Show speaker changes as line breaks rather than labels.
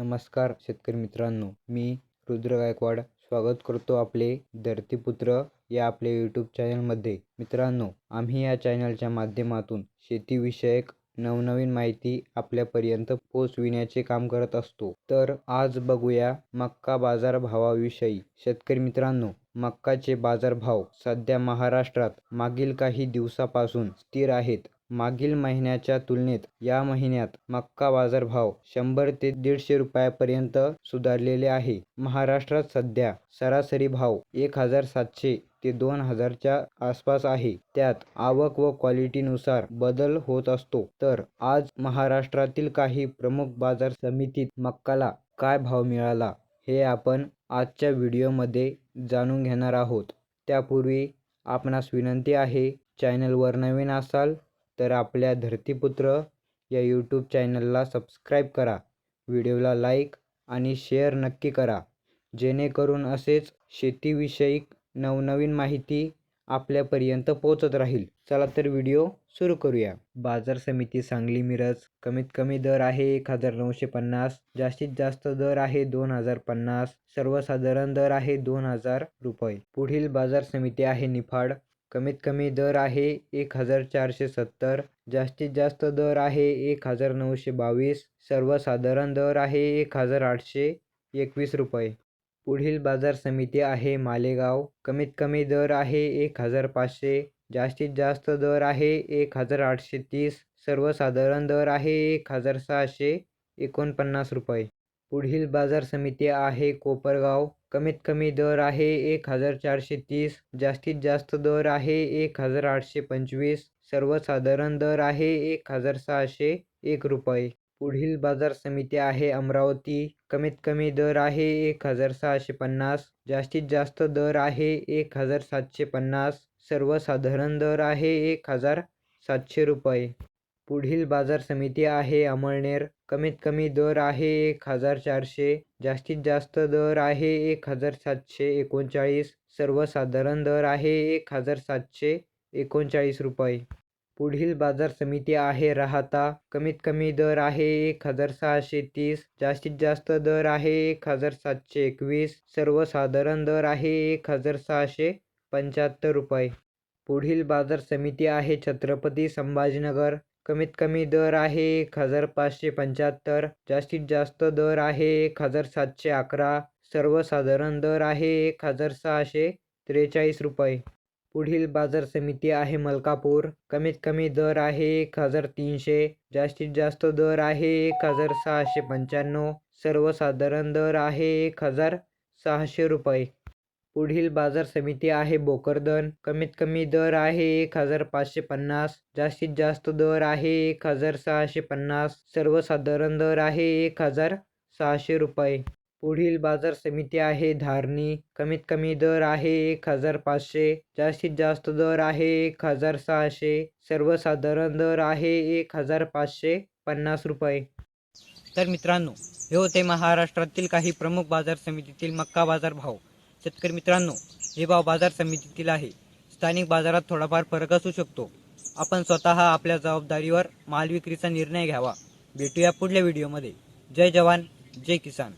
नमस्कार शेतकरी मित्रांनो. मी रुद्र गायकवाड स्वागत करतो आपले धरतीपुत्र या आपल्या यूट्यूब चॅनलमध्ये मित्रांनो आम्ही या चॅनलच्या माध्यमातून शेतीविषयक नवनवीन माहिती आपल्यापर्यंत पोहोचविण्याचे काम करत असतो. तर आज बघूया मक्का बाजारभावाविषयी. शेतकरी मित्रांनो मक्काचे बाजारभाव सध्या महाराष्ट्रात मागील काही दिवसापासून स्थिर आहेत. मागील महिन्याच्या तुलनेत या महिन्यात मक्का बाजारभाव शंभर ते दीडशे रुपयापर्यंत सुधारलेले आहे. महाराष्ट्रात सध्या सरासरी भाव एक हजार सातशे ते दोन हजारच्या आसपास आहे. त्यात आवक व क्वालिटीनुसार बदल होत असतो. तर आज महाराष्ट्रातील काही प्रमुख बाजार समितीत मक्काला काय भाव मिळाला हे आपण आजच्या व्हिडिओमध्ये जाणून घेणार आहोत. त्यापूर्वी आपणास विनंती आहे चॅनलवर नवीन असाल तर आपल्या धरतीपुत्र या यूट्यूब चॅनलला सबस्क्राईब करा. व्हिडिओला लाईक आणि शेअर नक्की करा. जेणेकरून असेच शेतीविषयक नवनवीन माहिती आपल्यापर्यंत पोहोचत राहील. चला तर व्हिडिओ सुरू करूया. बाजार समिती सांगली मिरज. कमीत कमी दर आहे एक हजार नऊशे पन्नास. जास्तीत जास्त दर आहे दोन हजार पन्नास. सर्वसाधारण दर आहे दोन हजार रुपये. पुढील बाजार समिती आहे निफाड. कमीत कमी दर आहे एक हजार चारशे सत्तर जास्तीत जास्त दर आहे एक हजार नऊशे बावीस सर्वसाधारण दर आहे एक हजार आठशे एकवीस रुपये. पुढील बाजार समिती आहे मालेगाव कमीत कमी दर आहे एक हजार पाचशे जास्तीत जास्त दर आहे एक हजार आठशे तीस सर्वसाधारण दर आहे एक हजार सहाशे एकोणपन्नास रुपये. पुढील बाजार समिती आहे कोपरगाव कमीत कमी दर आहे एक हजार चारशे तीस जास्तीत जास्त दर आहे एक हजार आठशे पंचवीस सर्वसाधारण दर आहे एक हजार सहाशे एक रुपये. पुढील बाजार समिती आहे अमरावती कमीत कमी दर आहे एक हजार सहाशे पन्नास जास्तीत जास्त दर आहे एक हजार सातशे पन्नास सर्वसाधारण दर आहे एक हजार सातशे रुपये. पुढील बाजार समिती आहे. अमळनेर कमीत कमी दर आहे एक हजार चारशे जास्तीत जास्त दर आहे एक हजार सातशे एकोणचाळीस सर्वसाधारण दर आहे एक हजार सातशे एकोणचाळीस रुपये. पुढील बाजार समिती आहे. राहता कमीत कमी दर आहे एक हजार सहाशे तीस जास्तीत जास्त दर आहे एक हजार सातशे एकवीस सर्वसाधारण दर आहे एक हजार सहाशे पंच्याहत्तर रुपये. पुढील बाजार समिती आहे छत्रपती संभाजीनगर कमीत कमी दर आहे एक हजार पाचशे पंच्याहत्तर जास्तीत जास्त दर आहे एक हजार सातशे अकरा सर्वसाधारण दर आहे एक हजार सहाशे त्रेचाळीस रुपये. पुढील बाजार समिती आहे मलकापूर. कमीत कमी दर आहे एक हजार तीनशे जास्तीत जास्त दर आहे एक हजार सहाशे पंच्याण्णव सर्वसाधारण दर आहे एक हजार सहाशे रुपये. पुढील बाजार समिती आहे भोकरदन कमीत कमी दर आहे एक हजार पाचशे पन्नास. जास्तीत जास्त दर आहे एक हजार सहाशे पन्नास. सर्वसाधारण दर आहे एक हजार सहाशे रुपये. पुढील बाजार समिती आहे धारणी. कमीत कमी दर आहे एक हजार पाचशे. जास्तीत जास्त दर आहे एक हजार सहाशे. सर्वसाधारण दर आहे एक हजार पाचशे पन्नास रुपये.
तर मित्रांनो हे होते महाराष्ट्रातील काही प्रमुख बाजार समितीतील मक्का बाजार भाव. शेतकरी मित्रांनो हे भाव बाजार समितीतील आहे. स्थानिक बाजारात थोडाफार फरक असू शकतो. आपण स्वतः आपल्या जबाबदारीवर माल विक्रीचा निर्णय घ्यावा. भेटूया पुढल्या व्हिडिओमध्ये. जय जवान जय किसान.